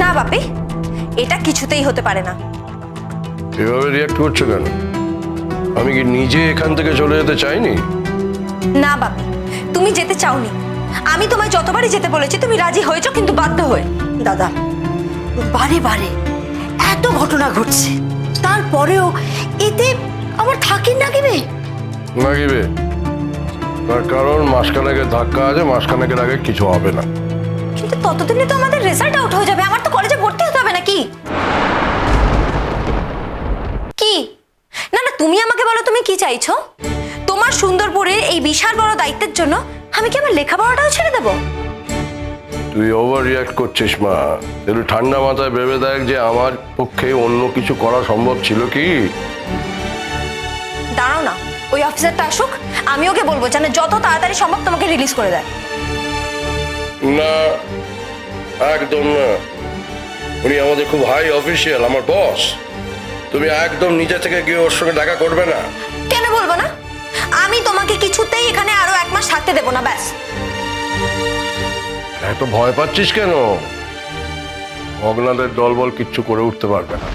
না বাপি এটা কিছুতেই হতে পারে না। এভাবে রিয়াক্ট করছ কেন? আমি কি নিজে এখান থেকে চলে যেতে চাইনি? না বাপি তুমি যেতে চাওনি। আমি তোমায় যতবারই যেতে বলেছি তুমি রাজি হয়েছো কিন্তু বাধ্য হয়ে। দাদা বারে বারে এত ঘটনা ঘটছে। তারপরেও এতে আমার থাকির নাকিবে লাগিবে তার কারণ মাসখানেকের ধাক্কা আছে মাসখানেকের আগে কিছু হবে না। ততদিনে তো আমাদের রেজাল্ট আউট হয়ে যাবে। আমার তো কলেজে ভর্তি হতে হবে নাকি? কি? না না তুমি আমাকে বলো তুমি কি চাইছো? তোমার সুন্দরপুরের এই বিশাল বড় দায়িত্বের জন্য আমি কি আমার লেখাপড়াটাও ছেড়ে দেবো? তুই ওভার রিয়াক্ট করছিস মা। একটু ঠান্ডা মাথায় ভেবে দেখ যে আমার পক্ষে অন্য কিছু করা সম্ভব ছিল কি? দাঁড়াও না ওই অফিসারটা আসুক আমি ওকে বলব যেন যত তাড়াতাড়ি সম্ভব তোমাকে রিলিজ করে দেয়। না একদম না। উনি আমাদের খুব হাই অফিসিয়াল আমার বস তুমি একদম নিজে থেকে গিয়ে ওর সঙ্গে দেখা করবে না। কেন বলব না? আমি তোমাকে কিছুতেই এখানে আরও এক মাস থাকতে দেবো না ব্যাস। এত ভয় পাচ্ছিস কেন? গগনাদের দলবল কিচ্ছু করে উঠতে পারবে না।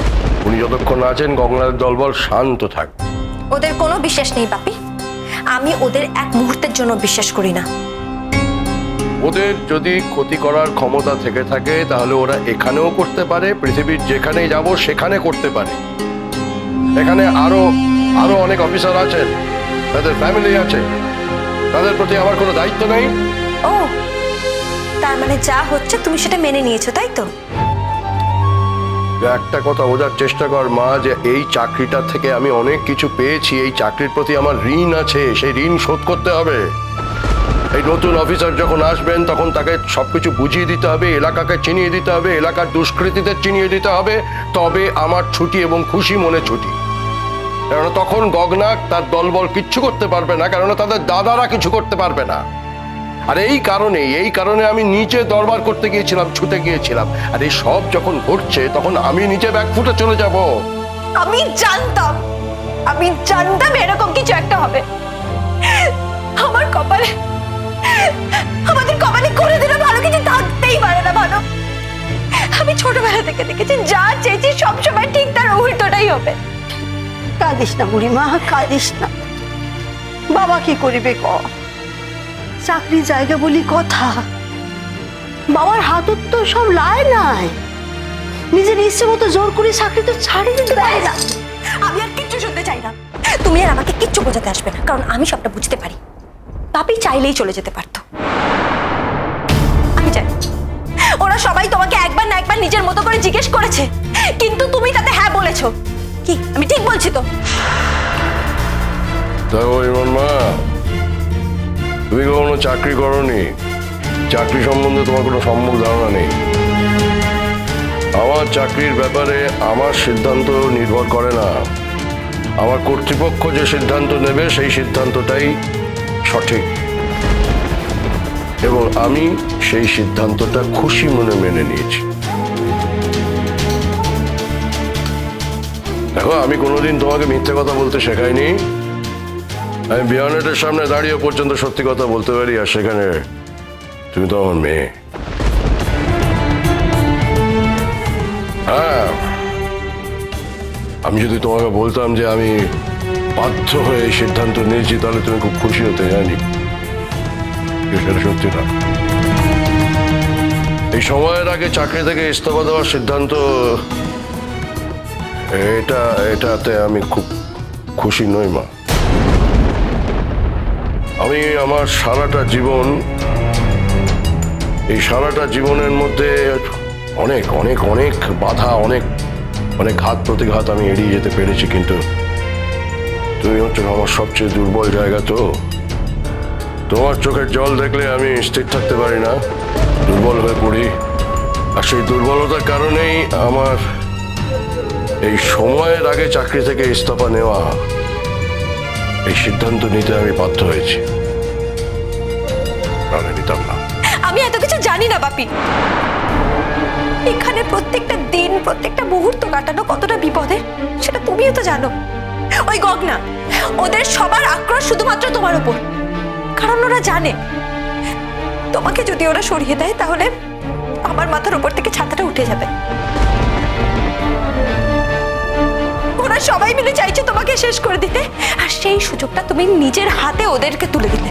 উনি যতক্ষণ আছেন গগনাদের দলবল শান্ত থাকবে ওদের কোনো বিশ্বাস নেই পাপি আমি ওদের এক মুহূর্তের জন্য বিশ্বাস করি না। ওদের যদি ক্ষতি করার ক্ষমতা থেকে থাকে তাহলে ওরা এখানেও করতে পারে পৃথিবীর যেখানেই যাব সেখানে করতে পারে। এখানে আরও আরও অনেক অফিসার আছেন তাদের ফ্যামিলি আছে। তাদের প্রতি আমার কোনো দায়িত্ব নেই। ও তার মানে যা হচ্ছে তুমি সেটা মেনে নিয়েছো তাই তো? একটা কথা বোঝার চেষ্টা কর মা যে এই চাকরিটা থেকে আমি অনেক কিছু পেয়েছি এই চাকরির প্রতি আমার ঋণ আছে সেই ঋণ শোধ করতে হবে। এই নতুন অফিসার যখন আসবেন, তখন তাকে সবকিছু বুঝিয়ে দিতে হবে, এলাকাকে চিনিয়ে দিতে হবে, এলাকার দুষ্কৃতীদের চিনিয়ে দিতে হবে। তবে আমার ছুটি এবং খুশি মনে ছুটি। কেননা তখন গগনা তার দলবল কিচ্ছু করতে পারবে না, কেননা তাদের দাদারা কিছু করতে পারবে না। আর এই কারণে এই কারণে আমি নিচে দরবার করতে গিয়েছিলাম, ছুটে গিয়েছিলাম। আর এই সব যখন ঘটছে, তখন আমি নিচে ব্যাকফুটে চলে যাব। আমি জানতাম আমি জানতাম এরকম কিছু একটা হবে। আমার কপালে আমাদের কপালে করে দিলে ভালো কিছু থাকতেই পারে না ভালো। আমি ছোটবেলা থেকে দেখেছি, যা চেয়েছি সবসময় ঠিক তার উল্টোটাই হবে। কাঁদিস না বুড়িমা, কাঁদিস না। বাবা কি করিবে ক? চাকরি জায়গা বলি কথা। বাবার হাতত তো সব লাই নাই। নিজের ইচ্ছে মতো জোর করে চাকরি তো ছাড়ি দিতে পারে না। আমি আর কিচ্ছু শুনতে চাই না। তুমি আর আমাকে কিচ্ছু বোঝাতে আসবে না, কারণ আমি সবটা বুঝতে পারি। পাপি চাইলেই চলে যেতে পারতো। আমি জানি। ওরা সবাই তোমাকে একবার না একবার নিজের মতো করে জিজ্ঞেস করেছে। কিন্তু তুমি তাতে হ্যাঁ বলেছ। কি? আমি ঠিক বলছি তো? তুমি কখনো চাকরি করনি? চাকরি সম্বন্ধে তোমার কোনো সম্মুখ ধারণা নেই। আমার চাকরির ব্যাপারে আমার সিদ্ধান্ত নির্ভর করে না। আমার কর্তৃপক্ষ যে সিদ্ধান্ত নেবে সেই সিদ্ধান্তটাই সঠিক এবং আমি সেই সিদ্ধান্তটা খুশি মনে মেনে নিয়েছি। দেখো, আমি কোনোদিন তোমাকে মিথ্যে কথা বলতে শেখাইনি। আমি বিয়ানেটের সামনে দাঁড়িয়ে পর্যন্ত সত্যি কথা বলতে পারি, আর সেখানে তুমি তো আমার মেয়ে। হ্যাঁ আমি যদি তোমাকে বলতাম যে আমি বাধ্য হয়ে এই সিদ্ধান্ত নিয়েছি, তাহলে তুমি খুব খুশি হতে জানি সেটা সত্যি না। এই সময়ের আগে চাকরি থেকে ইস্তফা দেওয়ার সিদ্ধান্ত, এটা, এটাতে আমি খুব খুশি নই, মা। আমি আমার সারাটা জীবন, এই সারাটা জীবনের মধ্যে অনেক অনেক অনেক বাধা, অনেক অনেক ঘাত, প্রতিঘাত আমি এড়িয়ে যেতে পেরেছি, কিন্তু তুমি হচ্ছে আমার সবচেয়ে দুর্বল জায়গা তো। তোমার চোখের জল দেখলে আমি স্থির থাকতে পারি না, দুর্বল হয়ে পড়ি। আর সেই দুর্বলতার কারণেই আমার এই সময়ের আগে চাকরি থেকে ইস্তফা নেওয়া এই সিদ্ধান্ত নিতে আমি বাধ্য হয়েছি। নাহলে নিতাম না। আমি এত কিছু জানি না, বাপি। এখানে প্রত্যেকটা দিন, প্রত্যেকটা মুহূর্ত কাটানো কতটা বিপদের, সেটা তুমিও তো জানো। ওই গগনা, ওদের সবার আক্রোশ শুধুমাত্র তোমার উপর। কারণ ওরা জানে। তোমাকে যদি ওরা সরিয়ে দেয়, তাহলে আমার মাথার উপর থেকে ছাতাটা উঠে যাবে। ওরা সবাই মিলে চাইছে তোমাকে শেষ করে দিতে। আর সেই সুযোগটা তুমি নিজের হাতে ওদেরকে তুলে দিলে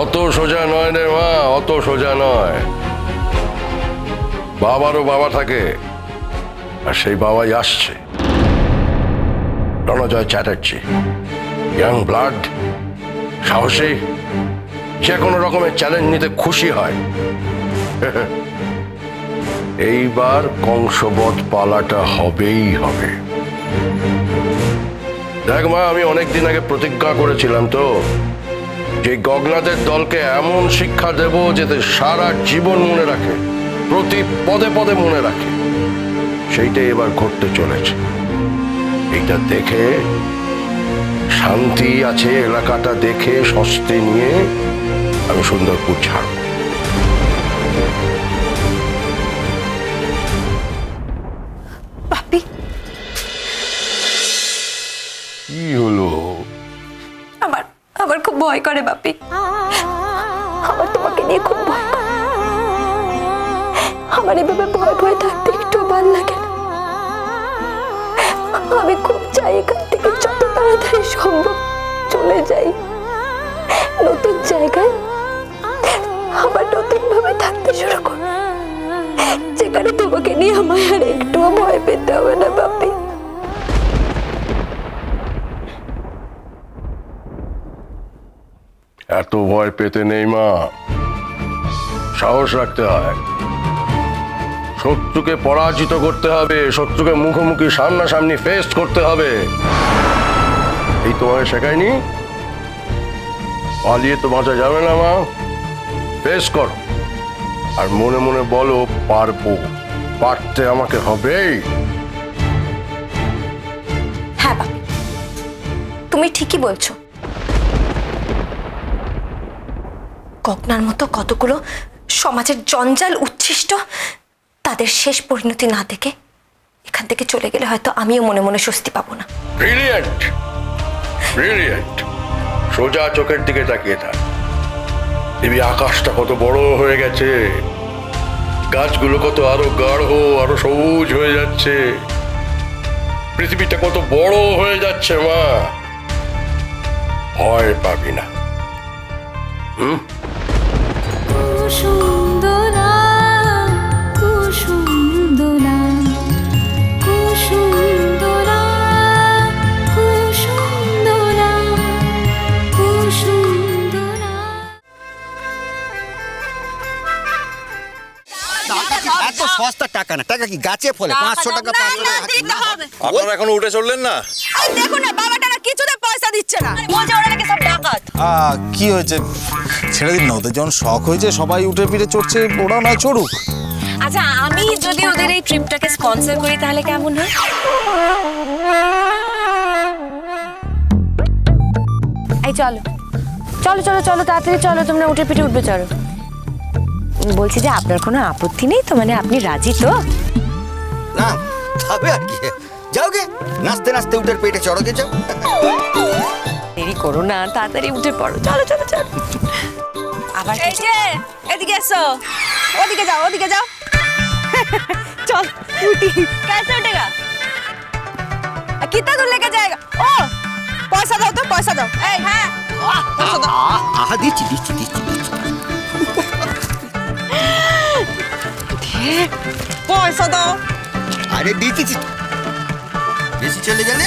অত সোজা নয় রে মা, অত সোজা নয়। বাবারও বাবা থাকে, আর সেই বাবাই আসছে। রণজয় চ্যাটার্জি ইয়াং ব্লাড সাহসী, যে কোনো রকমের চ্যালেঞ্জ নিতে খুশি হয়। এইবার কংসবধ পালাটা হবেই হবে। দেখ মা, আমি অনেকদিন আগে প্রতিজ্ঞা করেছিলাম তো, যে গগনাদের দলকে এমন শিক্ষা দেব যাতে সারা জীবন মনে রাখে, প্রতি পদে পদে মনে রাখে। সেইটাই এবার ঘটতে চলেছে। এইটা দেখে শান্তি আছে এলাকাটা দেখে স্বস্তি নিয়ে আমি সুন্দরপুর ছাড়ব। কি হলো? আমার আমার খুব ভয় করে বাপি। আমার তোমাকে নিয়ে খুব ভয় করে। আমার এভাবে ভয় ভয় থাকতে একটু ভালো লাগে আমি খুব চাই এখান থেকে যত তাড়াতাড়ি সম্ভব চলে যাই। নতুন জায়গায় আবার নতুন ভাবে থাকতে শুরু করব যেখানে তোমাকে নিয়ে আমায় আর একটুও ভয় পেতে হবে না, বাপি। এত ভয় পেতে নেই, মা। সাহস রাখতে হয়। শত্রুকে পরাজিত করতে হবে, শত্রুকে মুখোমুখি সামনাসামনি ফেস করতে হবে। এই তোমাকে শেখায়নি? পালিয়ে তো বাঁচা যাবে না, মা। ফেস করো। আর মনে মনে বলো, পারব। পারতে আমাকে হবেই। হ্যাঁ তুমি ঠিকই বলছো। ককনার মতো কতগুলো সমাজের জঞ্জাল উচ্ছিষ্ট তাদের শেষ পরিণতি না দেখে এখান থেকে চলে গেলে হয়তো আমিও মনে মনে স্বস্তি পাবো না। ব্রিলিয়েন্ট ব্রিলিয়েন্ট সোজা চোখের দিকে তাকিয়ে থাক। দেবী আকাশটা কত বড় হয়ে গেছে। গাছগুলো কত আরও গাঢ়, আরও সবুজ হয়ে যাচ্ছে। পৃথিবীটা কত বড় হয়ে যাচ্ছে মা। ভয় পাবি না। কুসুন্দরা টাকা না। টাকা কি গাছে ফলে? পাঁচশো টাকা পাঁচশো টাকা। আপনারা এখনও উঠে চললেন না? দেখো না বাবাটা কিছুতে পয়সা দিচ্ছে না। বলছে ওরা নাকি সব ডাকাত। কি হয়েছে? ছেড়ে দিন না ওদের যখন শখ হয়েছে সবাই উঠে পিঠে চড়ছে ওরাও না চড়ুক। আচ্ছা আমি যদি ওদের এই ট্রিপটাকে স্পন্সর করি তাহলে কেমন হয়? এই চলো। চলো চলো চলো তাড়াতাড়ি চলো তোমরা উঠে পিঠে উঠবে চলো। বলছি যে আপনার কোনো আপত্তি নেই তো মানে আপনি রাজি তো না তবে আর কি যাও গে নাচতে নাচতে উঠে পেটে চড়কে যাও দেরি করো না তাড়াতাড়ি উঠে পড়ো চলো চলো চলো আবার এই যে এদিকে এসো ওদিকে যাও ওদিকে যাও চল उठी कैसे उठेगा कितना दूर लेके जाएगा ओ पैसा दो तो पैसा दो ए हाँ पैसा दो আহা দিচ্ছি দিচ্ছি দিচ্ছি পয়সা দাও আরে দিয়েছি বেশি চলে গেলে?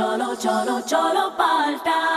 কুসুম দোলা cholo, cholo,